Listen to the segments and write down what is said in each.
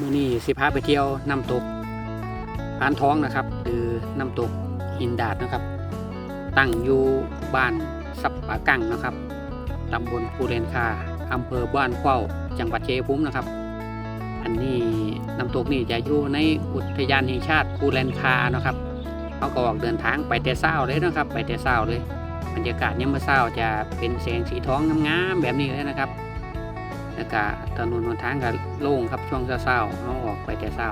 มื้อนี้สิพาไปเที่ยวน้ำตกพานท้องนะครับหรือน้ำตกหินดาดนะครับ ตั้งอยู่บ้านสับปะกังนะครับตำบลภูเรนคาอำเภอบ้านเข้าจังหวัดเชัยงภูมินะครับ อันนี้น้ำตกนี่จะอยู่ในอุทยานแห่งชาติภูเรนคานะครับเขาก็ออกเดินทางไปแต่เช้าเลยนะครับ ไปแต่เช้าเลย บรรยากาศยามมื้อเช้าจะเป็นแสงสีท้องงามๆแบบนี้เลยนะครับ แล้วก็ถนนหนทางก็โล่งครับช่วงเช้าๆเขาออกไปแต่เช้า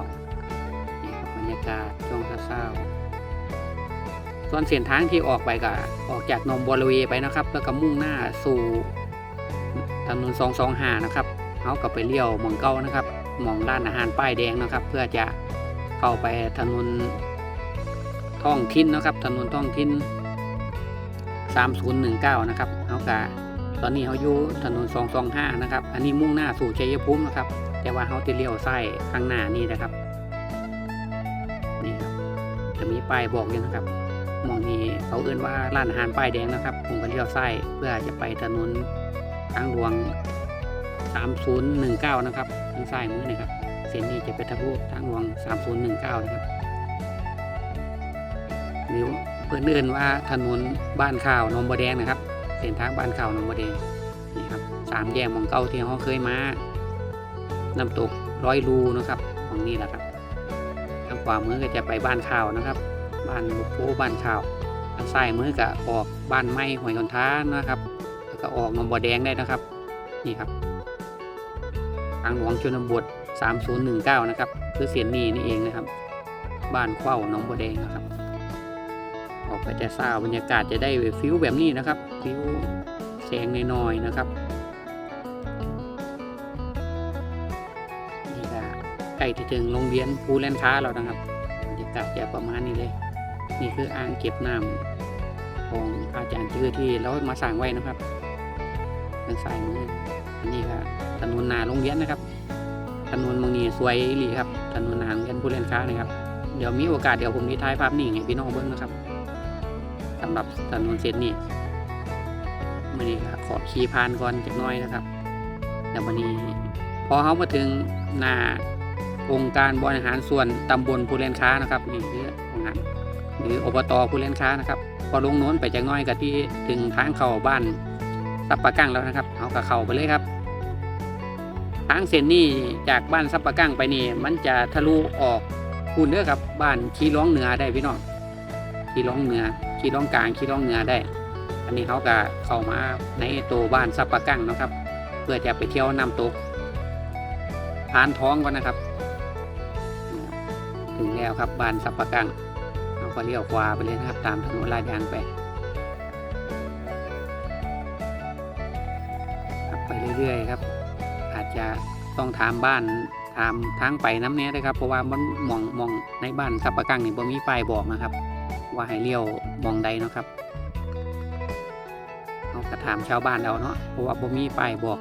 นี่ครับบรรยากาศช่วงเช้าๆส่วนเส้นทางที่ออกไปก็ออกจากหนองบัวระเวไปนะครับ แล้วก็มุ่งหน้าสู่ถนน225นะครับเขาก็ไปเลี้ยวหมองเก้านะครับหมองร้านอาหารป้ายแดงนะครับ เพื่อจะเข้าไปถนนท้องถิ่นนะครับ ถนนท้องถิ่น3019 นะครับเขากะ ตอนนี้เขาอยู่ถนน225นะครับ อันนี้มุ่งหน้าสู่ชัยภูมินะครับ แต่ว่าเขาจะเลี้ยวซ้ายข้างหน้านี่นะครับ นี่ครับ จะมีป้ายบอกอยู่นะครับ มองนี้เขาเอื้นว่าร้านอาหารป้ายแดงนะครับ ผมก็เลี้ยวซ้ายเพื่อจะไปถนนทางหลวง 3019 นะครับ ทางซ้ายมือนะครับ เส้นนี้จะเป็นทางทางหลวง 3019 นะครับหรือเพื่อนเอื่นว่าถนนบ้านข่าว นมบัวแดงนะครับ เส้นทางบ้านเขาวนมบัวแดงนี่ครับสามแยกมองเก่าที่เขาเคยมาน้ำตกร้อยรูนะครับของนี่แหละครับทางขวามือก็จะไปบ้านข่าวนะครับ บ้านลูกโพบ้านข่าวทางซ้ายมือก็ออกบ้านไม้หอยคนท้านะครับแล้วก็ออกนองบัวแดงได้นะครับ นี่ครับ ทางหลวงชนบท 3019 นะครับ คือเสียนนี้นี่เองนะครับ บ้านเข้าหนองบัวแดงนะครับ กไปจะเศร้าบรรยากาศจะได้ฟิวแบบนี้นะครับฟิวแสงน้อยๆนะครับนี่ก็ใกล้ที่ถึงโรงเรียนภูแลนค้าแล้วนะครับบรรยากาศจะประมาณนี้เลย นี่คืออ่างเก็บน้ำของอาจารย์ชื่อที่เรามาสั่งไว้นะครับทางซ้ายมืออันนี้ก็ถนนนาโรงเรียนนะครับถนนมองนี้สวยอีหลีครับถนนนาโรงเรียนภูแลนค้านะครับเดี๋ยวมีโอกาสเดี๋ยวผมจะถ่ายภาพนิ่งพี่น้องเบิ่งนะครับ สำหรับถนนเส้นนี้มันนี้ขอขี่ผ่านก่อนจักน้อยนะครับแล้ววันนี้พอเขามาถึงหน้าองค์การบริหารส่วนตำบลภูเรนค้านะครับนี่คือองค์การหรืออบตภูเรนค้านะครับ พอลงโน้นไปจักน้อยก็ที่ถึงทางเข้าบ้านซับปะกั้งแล้วนะครับเขาก็เข้าไปเลยครับทางเส้นนี้จากบ้านซับปะกั้งไปนี่มันจะทะลุออกคุณเด้อครับบ้านชีร้องเหนือได้พี่น้อง ขี่ร้องเหนือขี่ร้องกลางขี่ร้องเหนือได้ อันนี้เขาก็เข้ามาในตัวบ้านซับปะกั้งนะครับ เพื่อจะไปเที่ยวน้ำตกพานท้องก่อนนะครับ ถึงแล้วครับบ้านซับปะกั้งเราก็เลี้ยวขวาไปเลยนะครับ ตามถนนลาดยางไปขับไปเรื่อยๆครับ อาจจะต้องถามบ้านถามทางไปน้ำเนี้ยนะครับ เพราะว่ามันมองมองในบ้านซับปะกั้งนี่บ่มีป้ายบอกนะครับ ว่าให้เลี้ยวมองใดเนาะครับเราก็ถามชาวบ้านเอาเนาะเพราะว่าบ่มีป้ายบอก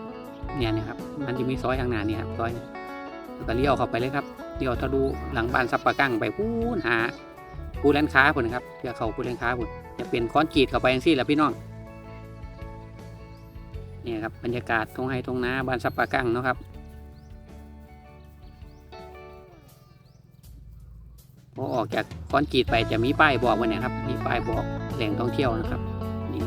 เนี่ยนะครับ มันจะมีซอยข้างหน้านี่ครับซอยเนี่ยแล้วก็เลี้ยวเข้าไปเลยครับเลี้ยวทะลุหลังบ้านซับปะกั้งไปพูนหาผู้ร้านค้าพุ่นะครับเพื่อเขาผู้ร้านค้าพุ่นจะเป็นค้อนกรีตเข้าไปอย่างซี่แหละพี่น้องเนี่ยครับบรรยากาศทงไฮทงนาบ้านซับปะกั้งเนาะครับ พอออกจากคอนกรีตไปจะมีป้ายบอกไว้เนะครับ มีป้ายบอกแหล่งท่องเที่ยวนะครับ นี่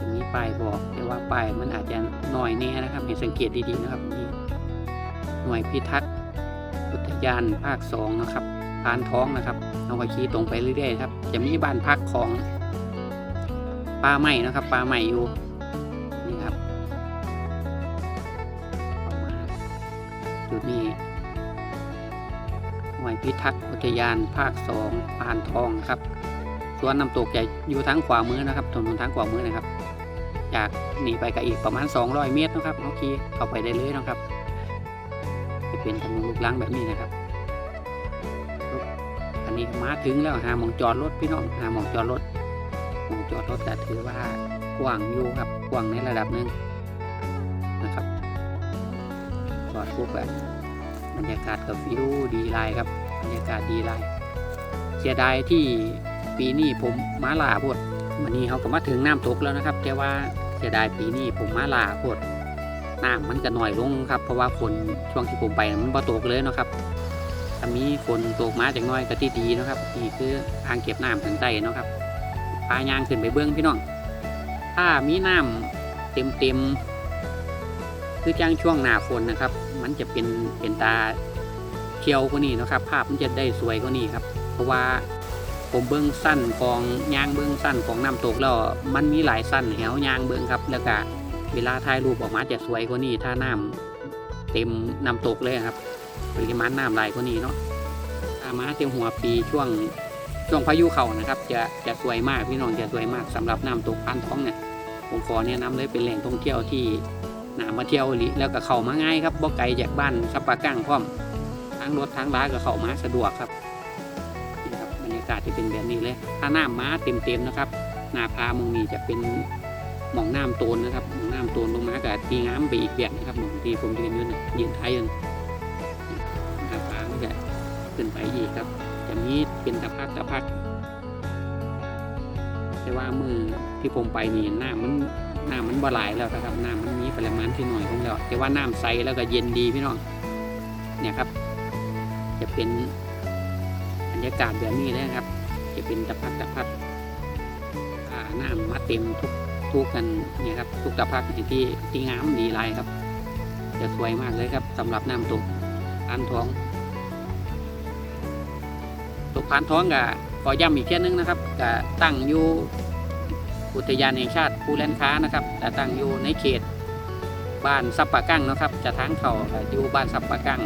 จะมีป้ายบอกแต่ว่าป้ายมันอาจจะน้อยแน่นะครับให้สังเกตดีๆนะครับนี่หน่วยพิทักษ์อุทยานภาคสองนะครับพานท้องนะครับเอาไปขี่ตรงไปเรื่อยๆครับ จะมีบ้านพักของป่าไม้นะครับป่าไม้อยู่นี่ครับจุดนี้หน่ วยพิทักษ์อุทยานภาคสองพานทองครับส่วนน้ำตกจะอยู่ทางขวามือนะครับถนนทางขวามือนะครับ จากนี่ไปก็อีกประมาณ 200 เมตรนะครับเอาขี่เข้าไปได้เลยนะครับจะเป็นถนนลูกลังแบบนี้นะครับอันนี้มาถึงแล้วหาหมองจอดรถพี่น้องหาหมองจอดรถหมองจอดรถก็ถือว่ากว้างอยู่ครับกว้างในระดับหนึ่งนะครับจอดปุ๊บแบบ บรรยากาศกับฟิวดีไลายครับ บรรยากาศดีไลายเสียดายที่ปีนี้ผมมาลาพดวันนี้เขาก็มาถึงน้ำตกแล้วนะครับ แต่ว่าเสียดายปีนี้ผมมาลาพดน้ำมันก็น้อยลงครับ เพราะว่าฝนช่วงที่ผมไปมันบ่ตกเลยนะครับถ้ามีฝนตกมาจากหน้อยก็ที่ดีนะครับนี่คืออ่างเก็บน้ำทางใต้นะครับพายางขึ้นไปเบื้องพี่น้อง ถ้ามีน้ำเต็มเต็มคือจ้างช่วงหน้าฝนนะครับ มันจะเป็นเป็นตาเที่ยวกว่านี้นะครับ ภาพมันจะได้สวยกว่านี้ครับ เพราะว่าผมเบื้องสั้นของยางเบื้องสั้นของน้ำตกแล้วมันมีหลายสั้นแหวยางเบื้องครับ แล้วก็เวลาถ่ายรูปออกมาจะสวยกว่านี้ถ้าน้ำเต็มน้ำตกเลยครับปริมาณน้ำหลายกว่านี้เนาะถ้ามาเต็มหัวปีช่วงช่วงพายุเขานะครับ จะจะสวยมากพี่น้องจะสวยมากสำหรับน้ำตกพันท้องเนี่ยผมขอแนะนำเลยเป็นแหล่งท่องเที่ยวที่ น่ามาเที่ยวอีหลีแล้วก็เข้ามาง่ายครับบ่ไกลจากบ้านสับปะกั้งพร้อมทางรถทางร้าก็เข้ามาสะดวกครับนี่ครับบรรยากาศจะเป็นแบบนี้เลย ถ้าน้ำมาเต็มๆนะครับหน้าพามึงนี่จะเป็นหมองน้ำโตนนะครับหมองน้ำโตนลงมากับตีง้ามไปอีกแบบนะครับหมองที่ผมยืนอยู่นะยืนท้ายอยืนหน้าพามันจะขึ้นไปอีกครับจะมีเป็นตะพักตะพักแต่ว่ามือที่ผมไปนี่น้ำมัน น้ำมันบ่หลายแล้วนะครับน้ำมันมีปริมาณที่หน่อยลงแล้วแต่ว่าน้ำใสแล้วก็เย็นดีพี่น้องเนี่ยครับ จะเป็นบรรยากาศแบบนี้เลยนะครับ จะเป็นตะพักตะพักน้ำมาเต็มทุกทุกกันเนี่ยครับทุกตะพักที่ที่ที่งามดีลายครับ จะสวยมากเลยครับสำหรับน้ำตกพานท้องตกพานท้องกับขอย้ำอีกแค่นึงนะครับก็ตั้งอยู่ อุทยานแห่งชาติภูแลนค้านะครับแต่ตั้งอยู่ในเขตบ้านซับปะกั้งนะครับ จะทางเขาอยู่บ้านซับปะกั้ง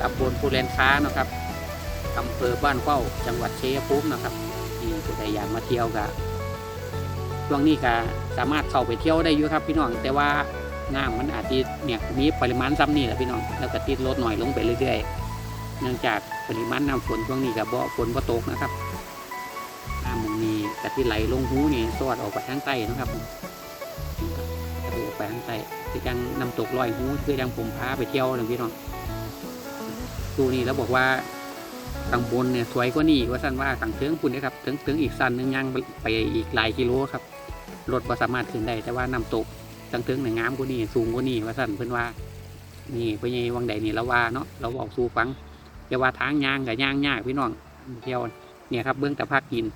ตำบลภูแลนค้านะครับอำเภอบ้านเข้าจังหวัดเชัยงภูมินะครับที่ผู้ใดอยากมาเที่ยวก็ช่วงนี้ก็สามารถเข้าไปเที่ยวได้อยู่ครับพี่น้อง แต่ว่าน้ำมันอาจจะเนี่ยมีปริมาณซ้ำนี่แหละพี่น้องแล้วก็ติดลดหน่อยลงไปเรื่อยๆ เนื่องจากปริมาณน้ำฝนช่วงนี้กับบ่ฝนบ่ตกนะครับำมันมีกะที่ไหลลงหูนี่สวดออกไปทางใต้นะครับกระดูกไปทางใต้คือจังน้ำตกลอยหูคือจังผมพาไปเที่ยวนะพี่น้องดูนี่แล้วบอกว่าข้างบนเนี่ยสวยกว่านี่ว่าสั้นว่าข้างเทิงคุณนะครับถึงถึงอีกสั้นหนึงยังไปอีกหลายกิโลครับรถบ่สามารถขึ้นได้แต่ว่าน้ำตกทางเทิงเนี่ยงามกว่านี่สูงกว่านี่ว่าสั้นเพิ่อนว่า นี่เพิ่นยังวังใดนี่เราว่าเนาะเราบอกสู่ฟังแต่ว่าทางยางกับยางยากพี่น้องเที่ยวเนี่ยครับเบื้องตะพักหิน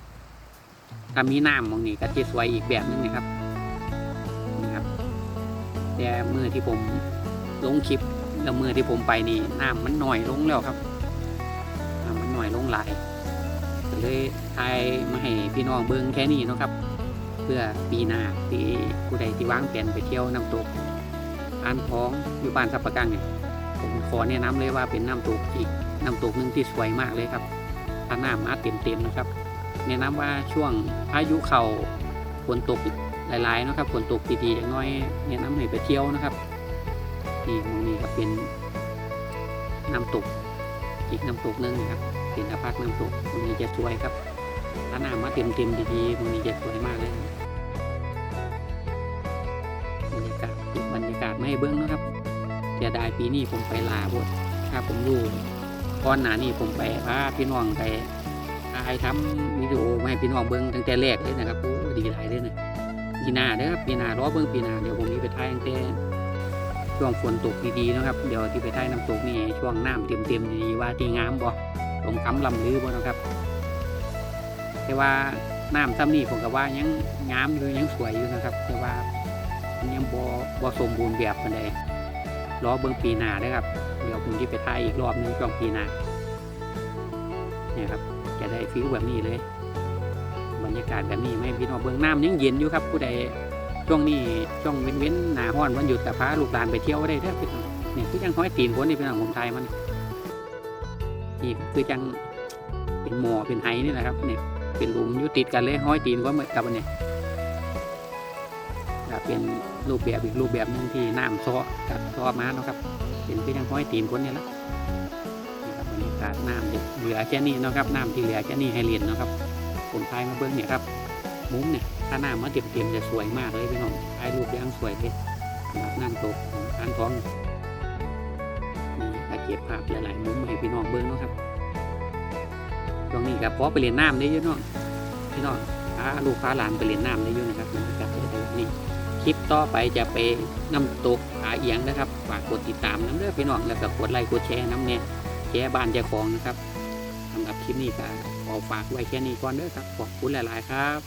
ถ้ามีน้ำมองนี่ก็จะสวยอีกแบบนึงนะครับนี่ครับ แต่มือที่ผมลงคลิปแล้วมือที่ผมไปนี่น้ำมันหน่อยลงแล้วครับน้ำมันหน่อยลงหลายก็เลยทายมาให้พี่น้องเบิ้งแค่นี้นะครับ เพื่อปีหน้าที่ผู้ใดที่วางแผนไปเที่ยวน้ำตกอ่านท้องอยู่บ้านสับปะกังเนี่ยผมขอแนะนำเลยว่าเป็นน้ำตกอีกน้ำตกหนึ่งที่สวยมากเลยครับถ้าน้ำมาเต็มๆนะครับ แนะนำว่าช่วงพายุเข่าฝนตกหลายๆนะครับฝนตกดีๆอย่างน้อยแนะนำให้ไปเที่ยวนะครับนี่ตรงนี้ก็เป็นน้ำตกอีกน้ำตกหนึงนะครับเป็นอาภาคน้ำตกตรงนี้จะสวยครับถ้าน้ำมาเต็มๆดีๆตรงนี้จะสวยมากเลยบรรยากาศบรรยากาศไม่ให้เบิ้งนะครับเสียดายปีนี้ผมไปลาบดถ้าผมรู้ก่อนหน้านี้ผมไปพาพี่น้องไป ถ่ายทำวิดีโอมาให้พี่น้องเบิ้งตั้งแต่แรกเลยนะครับโอ้ดีหลายเลยนะปีหน้าเด้อครับปีหน้ารอเบิ้งปีหน้าเดี๋ยวผมนี้ไปถ่ายตั้งแต่ช่วงฝนตกดีๆนะครับ เดี๋ยวที่ไปถ่ายน้ำตกนี่ช่วงน้ำเต็มๆดีว่าที่งามบ่สมคำลำลือบ่นะครับ แต่ว่าน้ำซ้ำนี่ผมก็ว่ายังงามอยู่ยังสวยอยู่นะครับ แต่ว่ามันยังบ่บ่สมบูรณ์แบบปานใดรอเบิ่งปีหน้าเด้ครับ เดี๋ยวผมจะไปถ่ายอีกรอบนึงช่วงปีหน้าเนี่ยครับ จะได้ฟิลแบบนี้เลย บรรยากาศแบบนี้ไหมพี่น้องเบิ่งน้ำยังเย็นอยู่ครับ ผู้ใดช่วงนี้ช่วงเว้นๆหน้าร้อนวันหยุดแต่พาลูกหลานไปเที่ยวได้เด้อพี่น้องเนี่ยคือยังห้อยตีนคนนี่พี่น้องผมไทยมันนี่คือจังเป็นหมอเป็นไฮนี่แหละครับเนี่ยเป็นหลุมยุติดกันเลยห้อยตีนก็เหมือนกับอันเนี้ยจะเป็นรูปแบบอีกรูปแบบหนึ่งที่น้ำซ้อกับซ้อมาเนาะครับ เป็นคือจังห้อยตีนคนนี่แหละ ครับบรรยากาศน้ำเหลือแค่นี้นะครับน้ำที่เหลือแค่นี้ให้เรียนนะครับผมทายมาเบิ้งเนี่ยครับ มุมเนี่ยถ้าน้ำมาเต็มๆจะสวยมากเลยพี่น้องถ่ายรูปยังสวยเลยสำหรับน้ำตกอ่างทองนี่ก็เก็บภาพหลายๆมุมให้พี่น้องเบิ้งนะครับช่วงนี้ก็พอไปเรียนน้ำได้เยอะเนาะพี่น้องพาลูกพาหลานไปเรียนน้ำได้เยอะนะครับบรรยากาศเดี๋ยวนี่คคลิปต่อไปจะไปน้ำตกผาเอียงนะครับ ฝากกดติดตามน้ำเด้อพี่น้องแล้วก็กดไลค์กดแชร์น้ำเนี่ย แย้บ้านแย้ของนะครับสำหรับคลิปนี้ก็ขอฝากไว้แค่นี้ก่อนเด้อครับ ขอบคุณหลาย ๆ ครับ